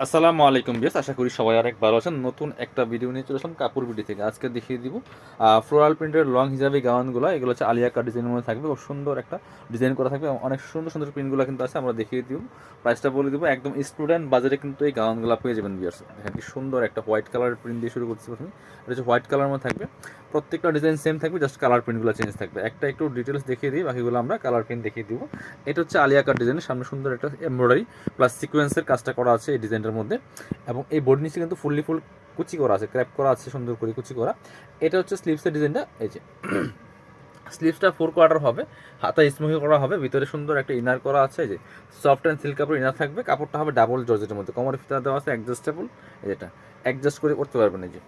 আসসালামু আলাইকুম বিয়াস আশা করি সবাই অনেক ভালো আছেন। নতুন একটা ভিডিও নিয়ে চলে আসলাম কাপড় ভিডিও থেকে। আজকে দেখিয়ে দিব ফ্লোরাল প্রিন্টের লং হিসাবে গাউনগুলো। এগুলো হচ্ছে আলিয়া কাট ডিজাইনের মধ্যে থাকবে, খুব সুন্দর একটা ডিজাইন করা থাকবে। অনেক সুন্দর সুন্দর প্রিন্টগুলো কিন্তু আছে, আমরা দেখিয়ে দিব। প্রাইসটা বলে দিব, একদম স্টুডেন্ট বাজারে কিন্তু এই গাউনগুলো পেয়ে যাবেন বিয়ার্স দেখেন কি সুন্দর একটা হোয়াইট কালারের প্রিন্ট দিয়ে শুরু করছি প্রথমে। এটা হচ্ছে হোয়াইট কালার মধ্যে থাকবে। প্রত্যেকটা ডিজাইন সেম থাকবে জাস্ট কালার প্রিন্টগুলো চেঞ্জ থাকবে। একটা একটু ডিটেলস দেখিয়ে দিই, বাকিগুলো আমরা কালার প্রিন্ট দেখিয়ে দিব। এটা হচ্ছে আলিয়া কাট ডিজাইনের সামনে সুন্দর একটা এমব্রয়ডারি প্লাস সিকোয়েন্সের কাজটা করা আছে এই ডিজাইনটার মধ্যে। এবং এই বডি নিচে কিন্তু ফুললি ফুল কুচি করা আছে ক্র্যাপ করা আছে, সুন্দর করে কুচি করা। এটা হচ্ছে স্লিভসের ডিজাইনটা এই যে। স্লিভসটা ফোর কোয়ার্টার হবে, হাতা স্মুহি করা হবে, ভিতরে সুন্দর একটা ইনার করা আছে যে। সফট অ্যান্ড সিল্ক কাপড় ইনার থাকবে, কাপড়টা হবে ডাবল জর্জেটের মধ্যে। কমর ফিতা দেওয়া আছে অ্যাডজাস্টেবল যেটা। অ্যাডজাস্ট করে করতে পারবেন, এই যে।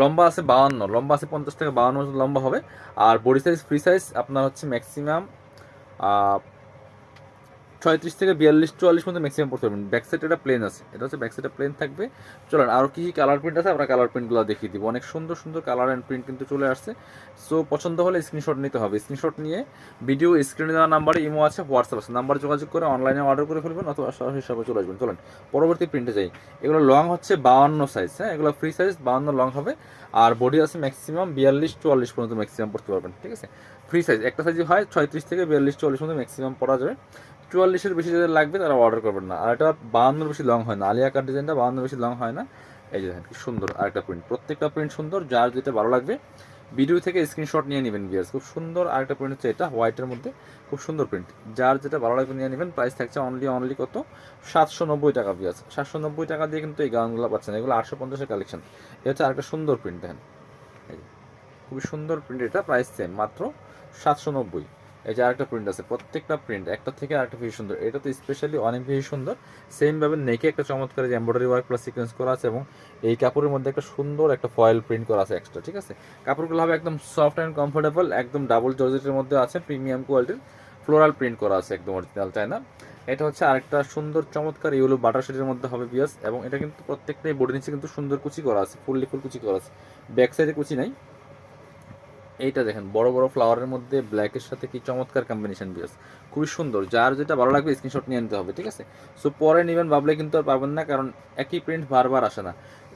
লম্বা আছে বাউান্ন, লম্বা আছে পঞ্চাশ থেকে বাউন্ন লম্বা হবে। আর বডি সাইজ ফ্রি সাইজ আপনার হচ্ছে ম্যাক্সিমাম ছয়ত্রিশ থেকে বিয়াল্লিশ, চুয়াল্লিশ মধ্যে ম্যাক্সিমাম পড়তে পারবেন। ব্যাক সাইড এটা প্লেন আছে। এটা হচ্ছে ব্যাক সাইডটা প্লেন থাকবে। চলেন আরও কী কী কালার প্রিন্ট আছে আমরা কালার প্রিন্টগুলো দেখিয়ে দিব। অনেক সুন্দর সুন্দর কালার অ্যান্ড প্রিন্ট কিন্তু চলে আসছে। সো পছন্দ হলে স্ক্রিনশট নিতে হবে। স্ক্রিনশট নিয়ে ভিডিও স্ক্রিনে দেওয়া নাম্বারে ইমো আছে হোয়াটসঅ্যাপ আছে। নাম্বার যোগাযোগ করে অনলাইনে অর্ডার করে ফেলবেন অথবা সরাসরি হিসাবে চলে আসবেন। চলেন, পরবর্তী প্রিন্টে যাই। এগুলো লং হচ্ছে বাউন্ন সাইজ হ্যাঁ? এগুলো ফ্রি সাইজ বাউন্ন লং হবে। আর বডি আছে ম্যাক্সিমাম বিয়াল্লিশ, চুয়াল্লিশ পর্যন্ত ম্যাক্সিমাম পড়তে পারবেন, ঠিক আছে? ফ্রি সাইজ একটা সাইজ হয় ছয়ত্রিশ থেকে বিয়াল্লিশ, চুয়াল্লিশ পর্যন্ত ম্যাক্সিমাম পড়া যাবে। চুয়াল্লিশের বেশি যাদের লাগবে তারা অর্ডার করবেন না। আর এটা বাহান্নর বেশি লং হয় না। আলিয়া কাট ডিজাইনটা বাহান্নর বেশি লং হয় না। এই যে দেখেন, কি সুন্দর আরেকটা প্রিন্ট প্রত্যেকটা প্রিন্ট সুন্দর, যার যেটা ভালো লাগবে ভিডিও থেকে স্ক্রিনশট নিয়ে নেবেন বিয়ার্স খুব সুন্দর আরেকটা প্রিন্ট হচ্ছে এটা হোয়াইটের মধ্যে। খুব সুন্দর প্রিন্ট যার যেটা ভালো লাগবে নিয়ে নেবেন প্রাইস থাকছে অনলি অনলি কত? সাতশো নব্বই টাকা বিয়ার্স সাতশো নব্বই টাকা দিয়ে কিন্তু এই গাউনগুলো পাচ্ছেন। এগুলো আটশো পঞ্চাশের কালেকশন এটা হচ্ছে আরেকটা সুন্দর প্রিন্ট দেখেন। খুবই সুন্দর প্রিন্ট এটা প্রাইস সেম মাত্র সাতশো নব্বই। এই যে আরেকটা প্রিন্ট আছে, প্রত্যেকটা প্রিন্ট একটা থেকে আরেকটা বেশি সুন্দর। এটা তো স্পেশালি অনেক বেশি সুন্দর। সেম ভাবে নেকে একটা চমৎকার যে এমব্রয়ডারি ওয়ার্ক প্লাস সিকোয়েন্স করা আছে এবং এই কাপড়ের মধ্যে একটা সুন্দর একটা ফয়েল প্রিন্ট করা আছে এক্সট্রা ঠিক আছে? কাপড়গুলো হবে একদম সফট অ্যান্ড কমফোর্টেবল একদম ডাবল জর্জেটের মধ্যে আছে প্রিমিয়াম কোয়ালিটির ফ্লোরাল প্রিন্ট করা আছে একদম অরিজিনাল তাই না? এটা হচ্ছে আরেকটা সুন্দর চমৎকার ইউলো বাটার শেডের মধ্যে হবে বিয়াস এবং এটা কিন্তু প্রত্যেকটাই বডি নিচে কিন্তু সুন্দর কুচি করা আছে ফুললি ফুল কুচি করা আছে। ব্যাক সাইডে কুচি নাই। এইটা দেখেন, বড় বড় ফ্লাওয়ারের মধ্যে ব্ল্যাকের সাথে কি চমৎকার কম্বিনেশন বিয়াস খুবই সুন্দর, যার যেটা ভালো লাগবে স্ক্রিনশট নিয়ে নিতে হবে, ঠিক আছে? সো পরে নেবেন, ভাবলে কিন্তু আর পাবেন না, কারণ একই প্রিন্ট বারবার আসে না।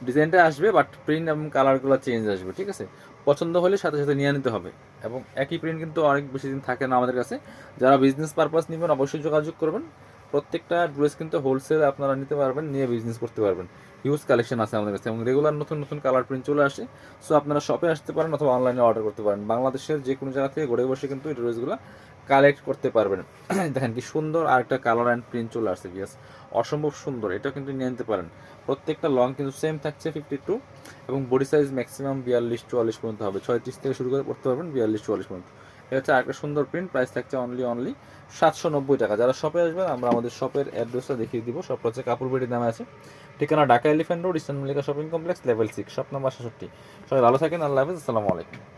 ডিজাইনটা আসবে বাট প্রিন্ট এবং কালারগুলো চেঞ্জ আসবে, ঠিক আছে? পছন্দ হলে সাথে সাথে নিয়ে নিতে হবে। এবং একই প্রিন্ট কিন্তু অনেক বেশি দিন থাকে না আমাদের কাছে। যারা বিজনেস পারপাস নেবেন, অবশ্যই যোগাযোগ করবেন। প্রত্যেকটা ড্রেস কিন্তু হোলসেল আপনারা নিতে পারবেন, নিয়ে বিজনেস করতে পারবেন। হিউজ কালেকশন আছে আমাদের কাছে। এবং রেগুলার নতুন নতুন কালার প্রিন্ট চলে আসে। সো আপনারা শপে আসতে পারেন অথবা অনলাইনে অর্ডার করতে পারেন। বাংলাদেশের যে কোনো জায়গা থেকে ঘরে বসে কিন্তু এই ড্রেসগুলো কালেক্ট করতে পারবেন। দেখেন কি সুন্দর আর একটা কালার অ্যান্ড প্রিন্ট চলে আসছে বিয়াস অসম্ভব সুন্দর, এটা কিন্তু নিয়ে নিতে পারেন। প্রত্যেকটা লং কিন্তু সেম থাকছে ফিফটি টু এবং বডি সাইজ ম্যাক্সিমাম বিয়াল্লিশ, চুয়াল্লিশ পর্যন্ত হবে। ছয়ত্রিশ থেকে শুরু করে পড়তে পারবেন বিয়াল্লিশ, চুয়াল্লিশ পর্যন্ত। এটা হচ্ছে আরেকটা সুন্দর প্রিন্ট প্রাইস থাকছে অনলি অনলি সাতশো নব্বই টাকা। যারা শপে আসবেন, আমরা আমাদের শপের অ্যাড্রেসটা দেখিয়ে দিব। সব হচ্ছে কাপড় বেড়ির নামে আছে। ঠিকানা Dhaka Elephant Road, Eastern Mallika shopping complex level six shop number সাতষট্টি সবাই ভালো থাকেন, আল্লাহ হাফিজ, আসসালামু আলাইকুম।